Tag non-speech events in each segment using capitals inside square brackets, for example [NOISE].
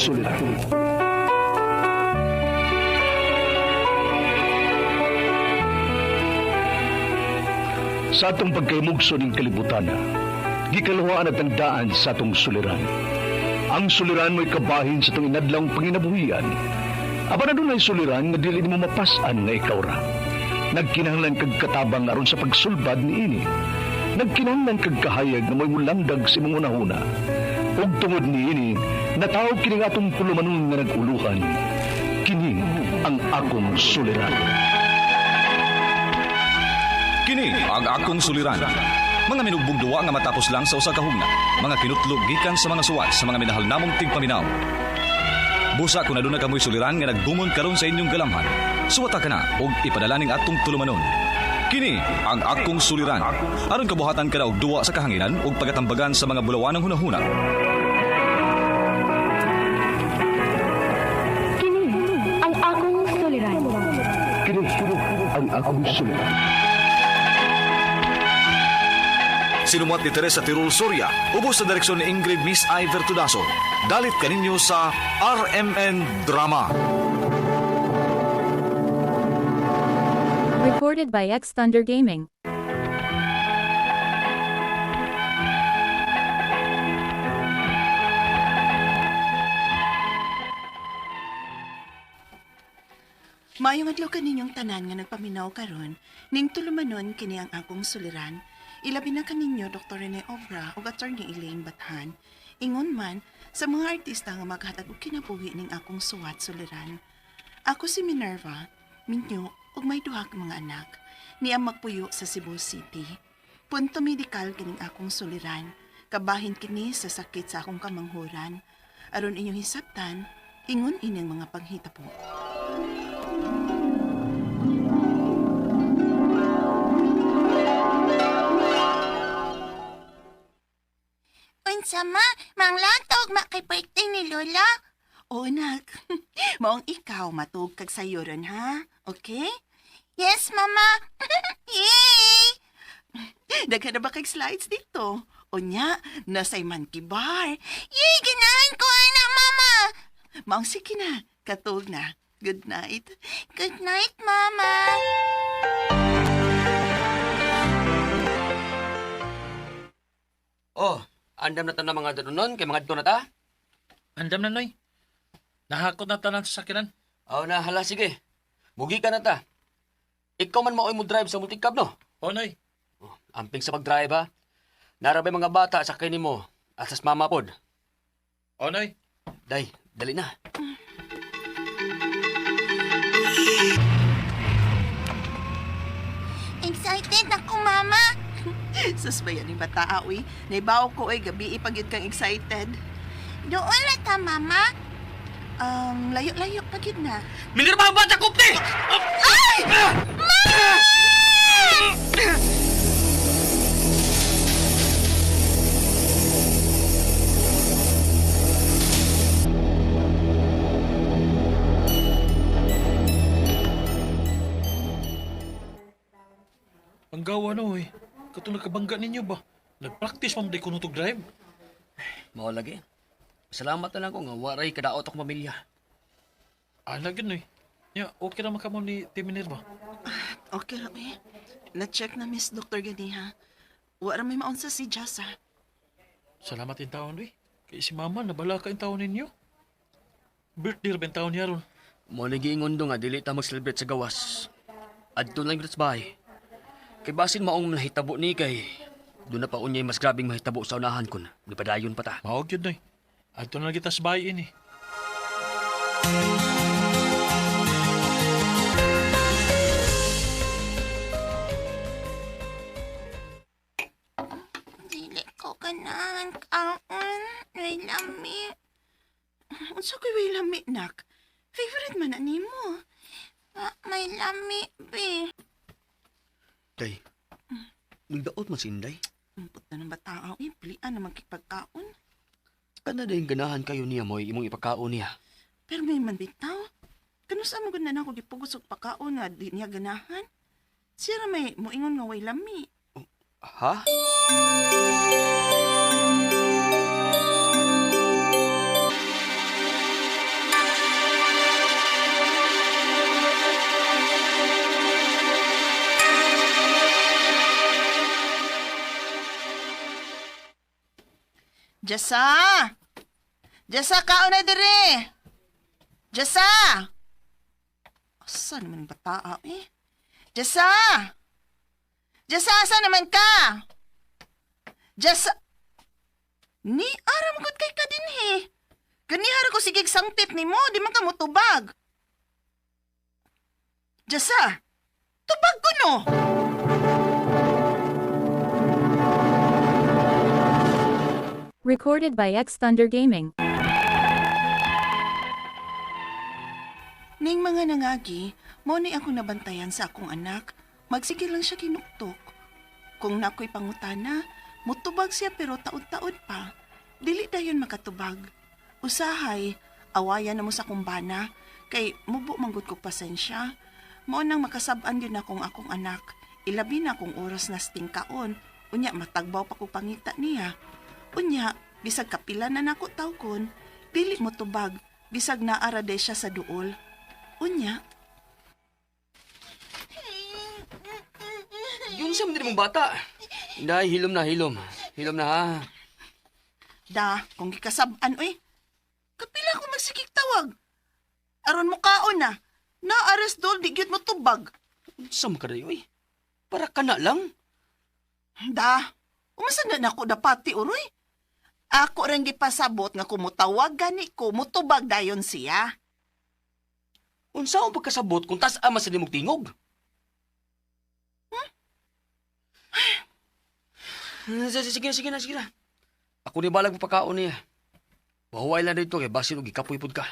suliran. Sa atong pagkaymugso ng kalibutan, gikalawaan at ang daan sa atong suliran. Ang suliran mo'y kabahin sa itong inadlang panginabuhian. Aba na doon ay suliran nga dili mo mapasan nga ikaw ra. Nagkinahanglan kag katabang aron sa pagsulbad ni ini. Nagkinahanglan kag kahayag na mo'y mulandag si mong unahuna. Ug tungod ni ini, natawag kini nga atong pulumanon nga naguluhan. Kini ang akong suliran. Kini ang akong suliran. Mga minugbog duwa nga matapos lang sa usa ka hugna. Mga kinutlog gikan sa mga suwat sa mga minahal namong tigpaminaw. Busa kung aduna kamoy suliran nga naggumon karon sa inyong galamhan. Suwata ka na og ipadala ning atong tulumanon. Kini ang akong suliran. Aron kabuhatan ka og duwa sa kahanginan ug pagatambagan sa mga bulawan ng hunahuna. Ang akong suliran. Sinumuat ni Teresa Tirul Soria, ubos sa direksyon ni Ingrid Miss Iver Tudaso. Dalit kaninyo sa RMN Drama. Recorded by X Thunder Gaming. Maayong adlaw kaninyong tanan nga nagpaminaw karon, ning tulumanon kini ang akong suliran. Ilabi na kaninyo Dr. Rene Obra ug Attorney Elaine Bathan. Ingon man sa mga artista nga maghatag og kinabuhi ning akong suwat suliran. Ako si Minerva, minyo ug may duha ka mga anak. Niya magpuyo sa Cebu City. Punto medikal kining akong suliran. Kabahin kini sa sakit sa akong kamanghuran. Aron inyong hisabtan, ingon ining mga panghitabo. Unsa ma, manglatog makay-birthday ni Lola? O nak, [LAUGHS] maong ikaw matug kag sayo ron ha? Okay? Yes, mama. [LAUGHS] Yay! Daghan na ba kag slides dito? O nya, nasay monkey bar. Yay, ganahan ko na, mama. Maong sige na, katog na. Good night. Good night, mama. Oh, andam na ta na mga danunon kay mga dito na ta. Andam na, Noy. Nahakot na tanan sa sakinan. Oh, na hala sige. Mugi ka na ta. Ikaw man maoy mo drive sa multicab no. O, Noy. Oh, amping sa pag-drive ha. Narabay mga bata sa kini mo. Asas mama pod. O, Noy. Day, dali na. Excited ako, mama. [LAUGHS] Sus ba yan yung bata, awi? Naibaw ko ay gabi ipagyod kang excited. Doon na ta, mama. Um, layo-layo pagyod na. Minerva bata kupte! Ang gawa, Noy. Katong nakabangga ninyo ba? Nag-practice mo kuno to drive? Mao lagi. Salamat na lang ko nga waray kadaot akong pamilya. Ah, lagi, Noy. Ya, okay naman ka mo ni Timinir ba? Okay lang, eh. Na-check na Miss Dr. Gani, ha? Wala may maunsa si Jess, ha? Salamat yung taon, Noy. Kaya si Mama, nabala ka yung taon ninyo. Birthday rin taon niya ron. Mo lagi ingon do nga dili ta mag-celebrate sa gawas. Adto lang sa bahay. Kay basin maong nahitabo ni kay doon na pa unyay mas grabing mahitabo sa unahan kon. Di pa dayon pa ta. Mawag yun, Noy. Ato na kita sa bahay ini. Dili ko ganahan kaon. May lami. Unsa ko'y may lami, nak? Favorite man na nimo. Ah, may lami, be. Day. Nagdaot man si Inday. Ampot na ng bata, eh. Pilian na magkipagkaon. Kana day ganahan kayo niya mo imong ipakaon niya. Pero may man bitaw. Kano sa mga na ako gipugos og pakaon nga di niya ganahan? Sira may moingon nga way lami. Ha? Jessa! Jessa, kaon na dire! Jessa! Asa naman yung bataa eh? Jessa! Jessa, asa naman ka? Jessa! Ni aram gud kay ka din he. Ganihar ko sigig sangtit ni mo, di man ka mo tubag. Jessa! Tubag ko no! Recorded by X Thunder Gaming. Ning mga nangagi, mo ni ako nabantayan sa akong anak, magsige lang siya kinuktok. Kung nakoy pangutana, mutubag siya pero taod-taod pa. Dili dayon makatubag. Usahay, awayan na mo sa kumbana, kay mubo manggod ko pasensya. Mao nang makasab-an yun akong akong anak. Ilabi na akong oras na stingkaon. Unya matagbaw pa ko pangita niya. Unya, bisag kapila na nako tawkon, dili mo tubag, bisag naara day siya sa duol. Unya, Yun siya hindi mong bata. Dahil hilom na, hilom. Hilom na ha. da, kung gikasab-an, uy, kapila ko magsikik tawag. Aron mo kaon na, naares dol, di mo tubag. Saan ka eh? Para ka na lang. Da, umasa na nako dapati, uroy. Ako rin gipasabot nga kumutawag gani ko, mutubag dayon siya. Unsa ang pagkasabot kung tas ama sa nimog tingog? Hmm? Sige, sige, sige na, sige na. Ako ni balag mo pagkaon niya. Mahuway lang dito kay basin og ikapoy pud ka.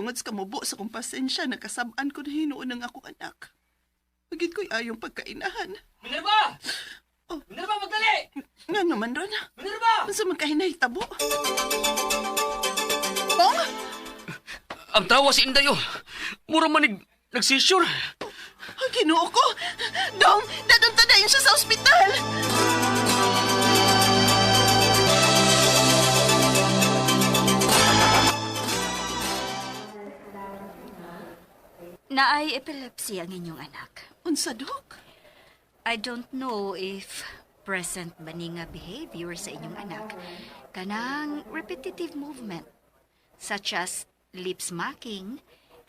Tungod sa kamubo sa kong pasensya, nakasab-an ko na hinuon ng akong anak. Pagit ko'y ayong pagkainahan. Minerva! Oh. Minerva, magdali! Nga naman ron, Minerva! Unsa man kahinay tabo? Bong? Ang tawa si Inday oh. Mura manig nagsisure. Ang Ginoo ko! Dong, dadong tadayon siya sa ospital! Naay epilepsy ang inyong anak. Unsa, Dok? I don't know if present ba ni nga behavior sa inyong anak kanang repetitive movement such as lip smacking,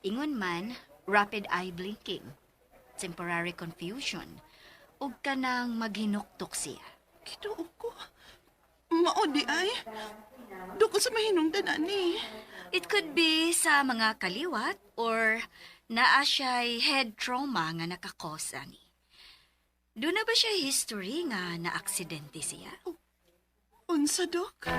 ingon man rapid eye blinking, temporary confusion, ug kanang maghinuktok siya. Ginoo ko. Mao di ay. Dok, sa mahinungdan ani. It could be sa mga kaliwat or naa siya'y head trauma nga nakakos ani. Doon na ba siya history nga na-aksidente siya? Unsa, Dok?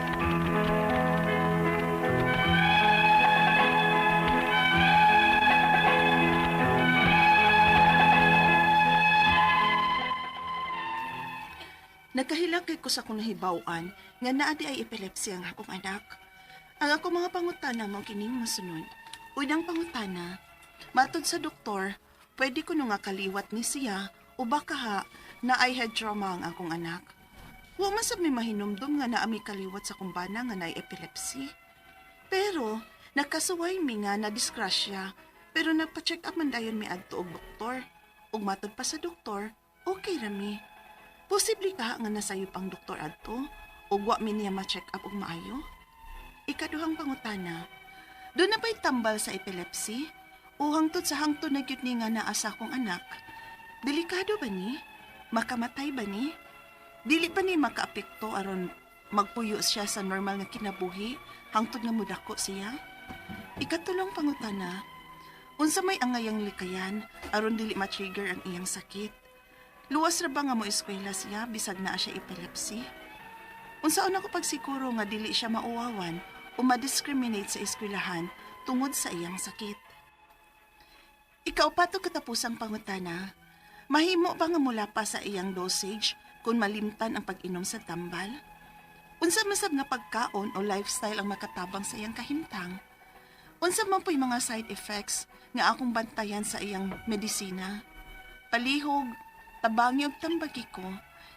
Nagkahilakay ko sa kong nahibawan nga naadi ay epilepsy ang akong anak. Ang akong mga pangutana mao kining masunod. Unang pangutana, matod sa doktor, pwede ko nga kaliwat ni siya o baka ha na ay head trauma ang akong anak. Wa man sab may mahinumdum nga naami kaliwat sa kumbana nga naay epilepsy. Pero nakasuway mi nga na disgrasya pero nagpa-check up man dayon mi adto og doktor. Ug matod pa sa doktor, okay ra mi. Posible ka nga nasayop ang doktor adto ug wa mi niya ma-check up og maayo. Ikaduhang pangutana, doon na ba'y tambal sa epilepsy? O hangtod sa hangtod na gyud ni nga naa sa akong anak? Delikado ba ni? Makamatay ba ni? Dili ba ni makaapekto aron magpuyo siya sa normal nga kinabuhi hangtod nga mudako siya? Ikatulong pangutana, unsa may angayang likayan aron dili ma-trigger ang iyang sakit? Luwas ra ba nga mo eskwela siya bisag naa siya epilepsy? Unsaon ako pagsiguro nga dili siya mauwawan o ma-discriminate sa eskwelahan tungod sa iyang sakit? Ikaw pa to katapusang pangutana. Mahimo ba nga mula pa sa iyang dosage kung malimtan ang pag-inom sa tambal? Unsa masab nga pagkaon o lifestyle ang makatabang sa iyang kahimtang? Unsa man po'y mga side effects nga akong bantayan sa iyang medisina? Palihog, tabangi ug tambagi ko,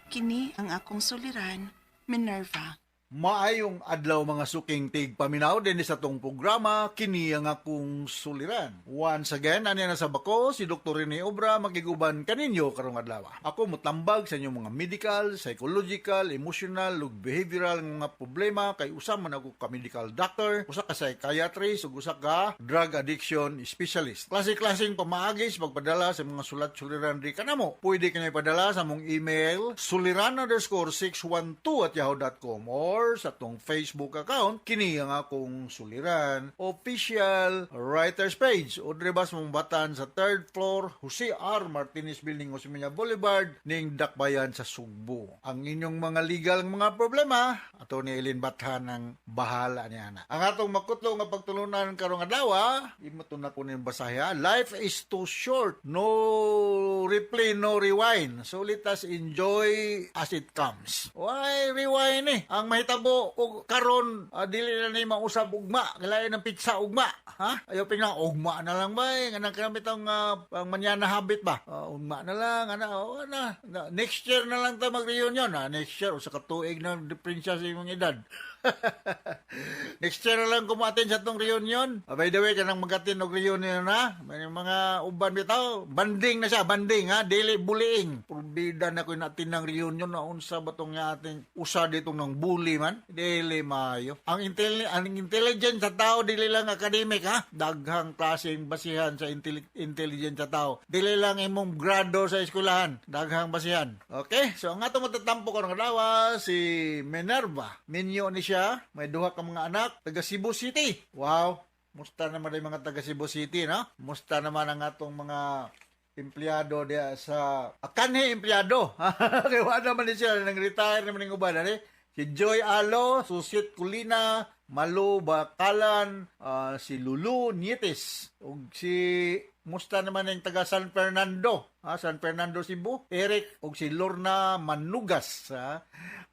kini ang akong suliran, Minerva. Maayong adlaw mga suking tig paminaw din sa tong programa kini ang akong suliran. Once again, ani na sa bako si Dr. Rene Obra magiguban kaninyo karong adlaw. Ako mutambag sa inyong mga medical, psychological, emotional, ug behavioral nga problema kay usa man ako ka medical doctor, usa ka psychiatrist ug usa ka drug addiction specialist. Klase-klaseng pamaagis pagpadala sa mga sulat suliran di kanamo. Pwede kanay padala sa mong email suliran underscore 612 at yahoo.com or sa tong Facebook account kini ang akong suliran. Official writers page. O drebas mong batan sa third floor Jose R. Martinez Building Osmeña Boulevard ning Dakbayan sa Sugbo. Ang inyong mga legal nga mga problema ato ni Elin Bathan ang bahala niya na ang atong makutlo nga pagtulunan karong adlaw imo na kunin basaya life is too short. No replay no rewind. So let us enjoy as it comes. Why rewind eh? Ang mahitabo og karon. Ah, dili na ni mausab ugma. Kailangan ng pizza ugma ha? Ayo pinang ugma na lang ba eh kanang kamit ang uh, pang manyana habit ba? Ah, ugma na lang ana oh, na, na next year na lang ta mag-reunion ha? Next year usa ka tuig na diferensya sa imong edad [LAUGHS] Next year lang kumatin sa tong reunion. Ah, by the way, kanang magatin og reunion na. May mga uban bitaw. Banding na siya, banding ha. Dili bullying. Purbida na ko natin ng reunion na unsa ba tong ating usa dito ng bully man. Dili maayo. Ang intel ang intelligence sa tao dili lang academic ha. Daghang klaseng basihan sa intelli- intelligence sa tao. Dili lang imong grado sa eskwelahan. Daghang basihan. Okay? So ang ato matatampo ko ng dawa si Minerva. Minyo ni siya. May duha ka mga anak. Taga Cebu City. Wow. Musta naman yung mga taga Cebu City, no? Musta naman ang atong mga empleyado dia sa akanhe empleyado. [LAUGHS] Kaya wala naman siya nang retire naman ng uban ani. Si Joy Alo, Susit Kulina, Malo Bakalan, ah, si Lulu Nietes, ug si Musta naman yung taga San Fernando, ha? San Fernando, Cebu. Eric, ug si Lorna Manugas, ha?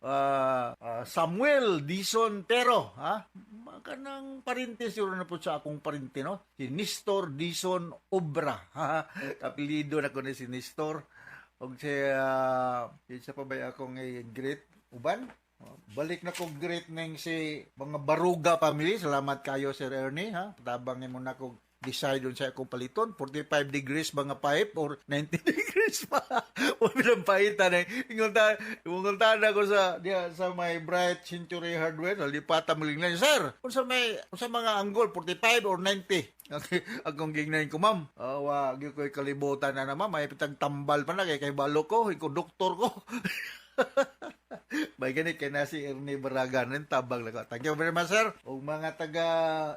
Ah, ah, Samuel Dison Pero, ha? Kanang parinte siguro na po sa akong parinte, no? Si Nestor Dison Obra, ha? Kapilido na ko ni si Nestor. Og si, uh, isa pa ba akong eh, great uban? Balik na ko great ning si mga Baruga family. Salamat kayo Sir Ernie ha. Tabang mo na ko decide on sa akong paliton. 45 degrees ba nga pipe or 90 [LAUGHS] degrees pa. O bilang paitan eh ingon ta ta na ko sa dia sa may bright century hardware. Sa lipata mo lang sir. Unsa may unsa mga angle 45 or 90 okay [LAUGHS] akong gingnan ko ma'am. Uh, wa gyud ko'y kalibutan na naman may pitag tambal pa na kay kay balo ko ko doktor ko. [LAUGHS] May ganit kay na si Ernie Baraga rin tabang lang. Thank you very much, sir. O mga taga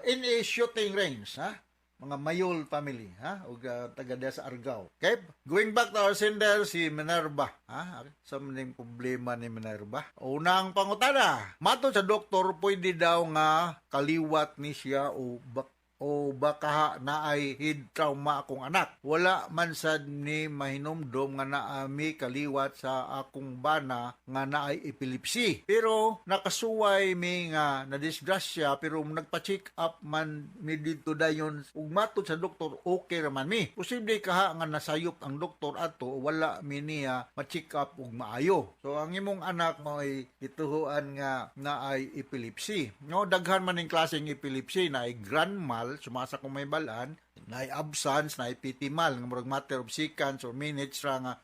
NA Shooting Range, ha? Mga Mayol family, ha? O uh, taga diya sa Argao. Okay? Going back to our sender, si Minerva. Ha? Sa maning problema ni Minerva. Unang pangutana. Mato sa doktor, pwede daw nga kaliwat ni siya o bak o baka na ay head trauma akong anak. Wala man sad ni mahinomdom nga naami kaliwat sa akong bana nga naay epilepsy. Pero nakasuway mi nga na disgrasya pero nagpa-check up man mi dito dayon ug matod sa doktor okay raman mi. Posible kaha nga nasayop ang doktor ato wala mi niya ma-check up ug maayo. So ang imong anak mo ay ituhuan nga naay epilepsy. No daghan man ning klaseng epilepsy na ay grand mal sumasa kung may balaan na absence na pitimal nga murag matter of seconds or minutes ra nga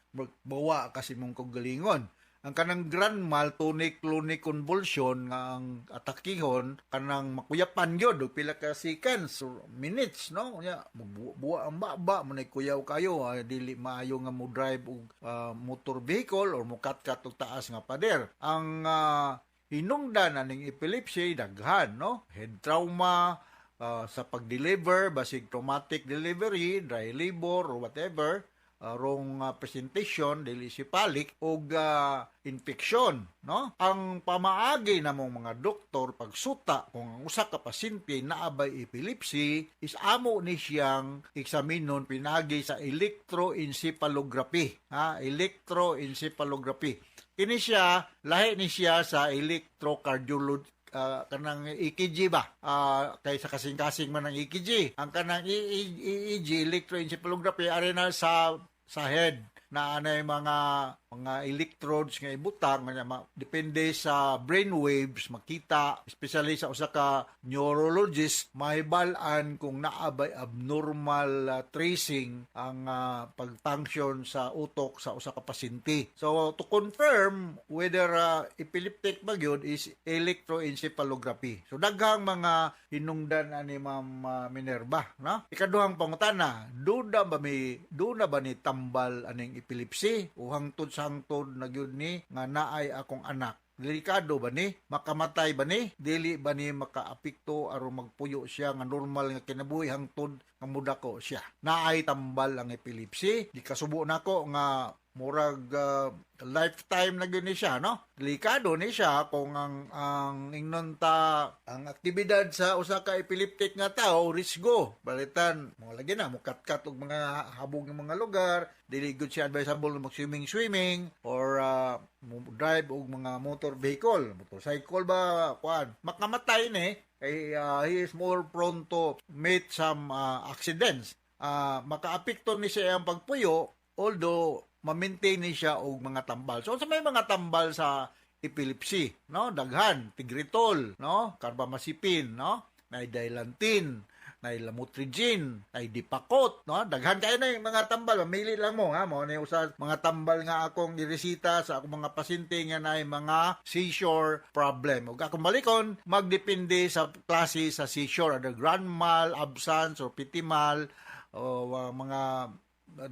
bawa kasi mong kagalingon ang kanang grand mal tonic clonic convulsion nga ang atakihon kanang makuyapan gyud og pila ka seconds or minutes no? Nya buwa, buwa ang baba mo kuyaw kayo ah, dili maayo nga mo drive og ah, motor vehicle or mo kat-kat og taas nga pader. Ang ah, hinungdan aning epilepsy daghan no? Head trauma uh, sa pag-deliver, basig traumatic delivery, dry labor, or whatever, uh, wrong uh, presentation, dili si palik, uh, infection. No? Ang pamaagi namong mga doktor pagsuta kung ang usa ka pasyente naabay epilepsy is amo ni siyang eksaminon pinagi sa electroencephalography. Ha? Electroencephalography. Kini siya, lahi ni siya sa electrocardiology ah, kanang EKG ba? Ah, kay sa kasing-kasing man ang EKG. Ang kanang E- E- EEG, electroencephalography, ari na sa sa head. na anay mga mga electrodes nga ibutang nga ma- depende sa brain waves makita especially sa usa ka neurologist mahibalan kung naabay abnormal ah, tracing ang ah, pag-function sa utok sa usa ka pasyente. So to confirm whether ah, epileptic ba gyud is electroencephalography. So daghang mga hinungdan ani ma'am ah, Minerva no? Ikaduhang pangutana duda ba may duda ba ni tambal aning epilepsy? O hangtod sa hangtod na gyud ni nga naay akong anak. Delikado ba ni? Makamatay ba ni? Dili ba ni makaapekto aron magpuyo siya nga normal nga kinabuhi hangtod nga mudako siya? Naay tambal ang epilepsy. Di kasubo nako nga murag ah, lifetime na gyud siya no? Delikado ni siya kung ang ang ingnon ta ang aktibidad sa usa ka epileptic nga tao risgo. Balitan mo lagi na mo kat og mga habog ng mga lugar. Dili gud siya advisable mag swimming swimming or mo drive og mga motor vehicle. Motorcycle ba kuan makamatay ni kay ah, he is more prone to meet some ah, accidents. Ah, makaapekto ni siya ang pagpuyo although ma-maintain ni siya og mga tambal. So sa may mga tambal sa epilepsy, no? Daghan, tigritol, no? Carbamazepine, no? May dilantin, may lamotrigine, may dipakot, no? Daghan kayo na yung mga tambal. Mamili lang mo, ha? Mo, ni usa mga tambal nga akong iresita sa akong mga pasyente nga na mga seizure problem. Ug akong balikon, magdepende sa klase sa seizure, ada grand mal, absence, or petit mal, o uh, mga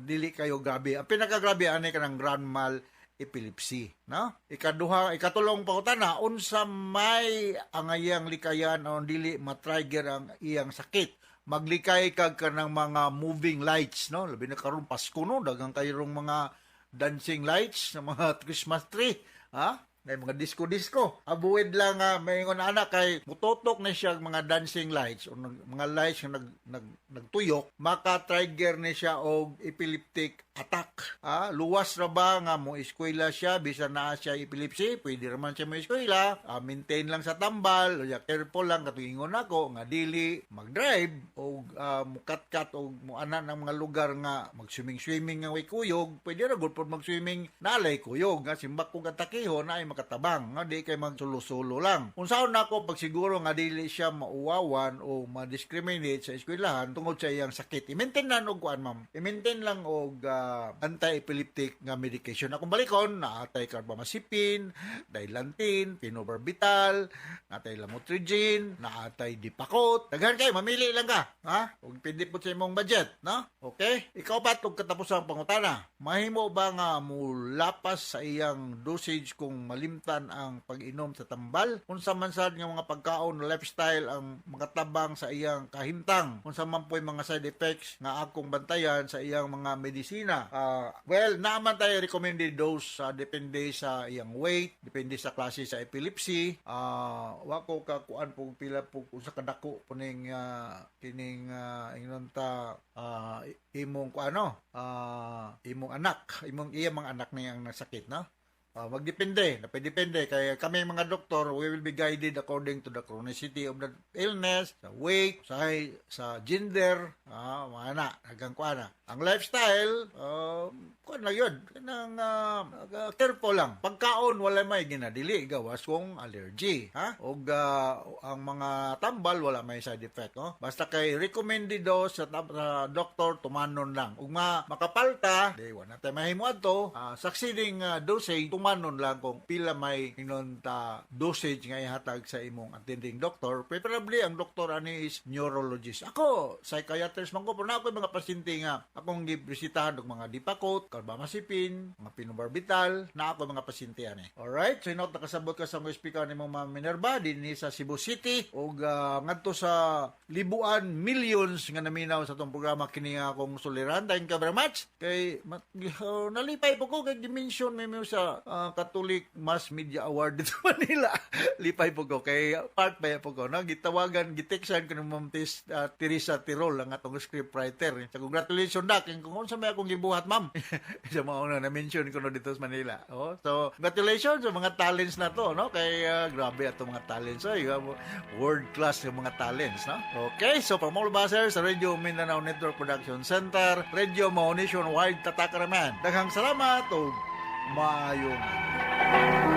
dili kayo grabe. Ang pinakagrabe ani kanang grand mal epilepsy, no? Ikaduha, ikatulong pautana unsa may angayang likayan o dili matrigger ang iyang sakit. Maglikay kag kanang mga moving lights, no? Labi na karon Pasko no, dagang kayong mga dancing lights sa mga [LAUGHS] Christmas tree, ha? May mga disco-disco. Abuid lang nga may ingon anak kay mutotok na siya mga dancing lights o nag- mga lights nga nag, nag, nagtuyok, maka-trigger ni siya og epileptic attack. Ah, luwas ra ba nga mo eskwela siya? Bisan naa siya epilepsy, pwede raman siya mo eskwela. Ah, maintain lang sa tambal, o ya, careful lang. Katuingon ako nga dili mag-drive o ah, mukat-kat o muana ng mga lugar nga mag-swimming-swimming nga way kuyog, pwede ra gud pod mag-swimming. Nalay kuyog. Nga simbak kung katakiho na ay makatabang nga di kay magsulo-sulo lang. Unsaon nako pag siguro nga dili siya mauwawan o ma-discriminate sa eskwelahan tungod sa iyang sakit. I-maintain lang og kuan ma'am. I-maintain lang og ah, anti-epileptic nga medication. Akong balikon naatay carbamazepine, dilantin, phenobarbital, naatay lamotrigine, naatay dipakot. Daghan kay mamili lang ka, ha? Ug pindi po sa imong budget, no? Okay? Ikaw pa og katapos ang pangutana. Mahimo ba nga mulapas sa iyang dosage kung malimtan ang pag-inom sa tambal? Unsa man sad nga mga pagkaon lifestyle ang makatabang sa iyang kahimtang? Unsa man po mga side effects nga akong bantayan sa iyang mga medisina? Ah, well, naaman tayo recommended dose sa depende sa iyang weight, depende sa klase sa epilepsy. Ah, wa ko ka kuan po pila po usa ka dako puning ah, kining uh, ingnon ta ah, imong kuano ah, imong anak, imong iya mga anak na yang nasakit, no? Ah, magdepende, napedepende kay kami mga doktor, we will be guided according to the chronicity of the illness, sa weight, sa sa gender, ah, mga na, hanggang kuana. Ang lifestyle, uh, kuan na yun, kanang ah, ah, careful lang. Pagkaon wala may ginadili gawas kung allergy, ha? Og ah, ang mga tambal wala may side effect, no? Basta kay recommended dose sa, sa doktor tumanon lang. Ug ma makapalta, di wala tayo mahimo adto, ah, succeeding ah, dosage tumanon lang kung pila may inon ta dosage nga ihatag sa imong attending doctor. Preferably ang doktor ani is neurologist. Ako, psychiatrist man ko pero na ako mga pasyente nga akong gibisitahan og mga dipakot, carbamazepine, mga pinobarbital, na ako mga pasyente ani. Alright, so inot nakasabot ka sa mga speaker ni mga Minerva dinhi sa Cebu City ug ah, ngadto sa libuan millions nga naminaw sa tong programa kini nga akong suliran. Thank you very much. Kay oh, nalipay po ko kay dimension may sa ah, Catholic Mass Media Award dito sa [LAUGHS] Manila. Lipay po ko kay part pa po ko no gitawagan giteksan ko ni Ma'am Tis, ah, Teresa Tirol ang atong atong scriptwriter. So, congratulations dak kung unsa may akong gibuhat ma'am. [LAUGHS] sa mga una na mention ko no dito sa Manila. Oh, so congratulations sa mga talents na to, no? Kay ah, grabe ato mga talents. Oh, you world class yung mga talents, no? Okay, so from all here sa Radio Mindanao Network Production Center, Radio Mao Nationwide Tatakaraman. Daghang salamat o maayong.